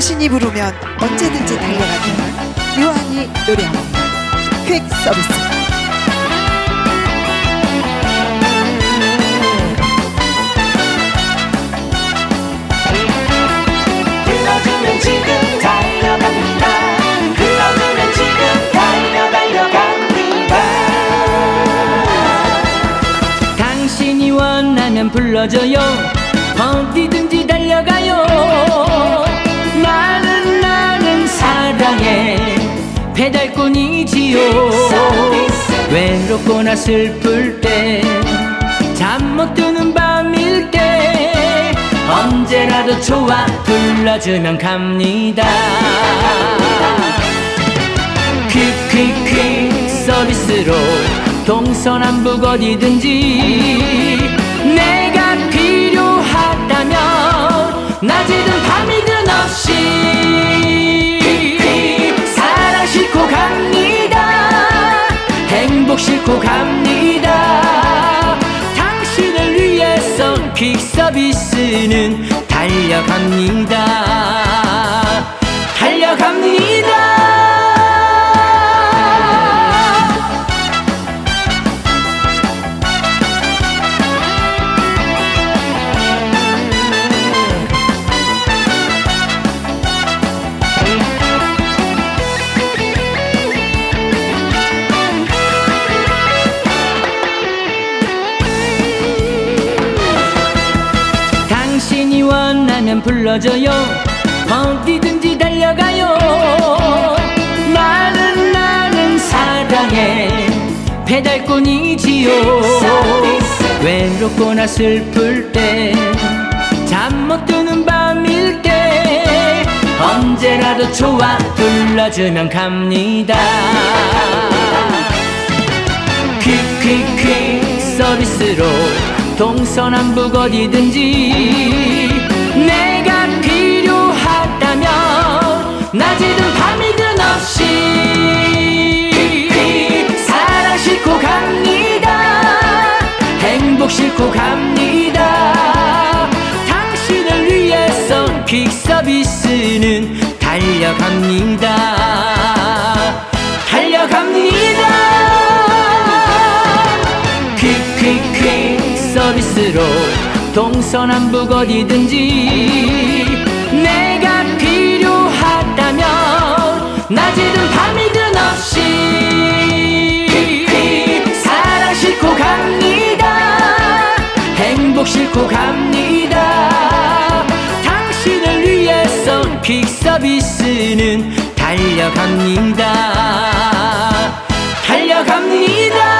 당신이 부르면 언제든지 달려가는 요한이 노래합니다. 퀵 서비스. 불러주면 지금 달려갑니다 불러주면 지금 달려 달려갑니다 당신이 원하면 불러줘요 어디든지 달려가요 배달꾼이지요. 외롭거나 슬플 때 잠 못 드는 밤일 때 언제라도 좋아 불러주면 갑니다. 퀵퀵퀵 서비스로 동서남북 어디든지 행복 싣고 갑니다. 당신을 위해서 퀵 서비스는 달려갑니다 당신이 원하면 불러줘요. 어디든지 달려가요. 나는 나는 사랑해. 배달꾼이지요. 외롭거나 슬플 때 잠 못 드는 밤일 때 언제라도 좋아 불러주면 갑니다. 퀵퀵퀵 서비스로 동서남북 어디든지 내가 필요하다면 낮이든 밤이든 없이 사랑 싣고 갑니다. 행복 싣고 갑니다. 당신을 위해서 퀵 서비스는 달려갑니다 스스로 동서남북 어디든지 내가 필요하다면 낮이든 밤이든 없이 사랑 싣고 갑니다. 행복 싣고 갑니다. 당신을 위해서 빅서비스는 달려갑니다. 달려갑니다.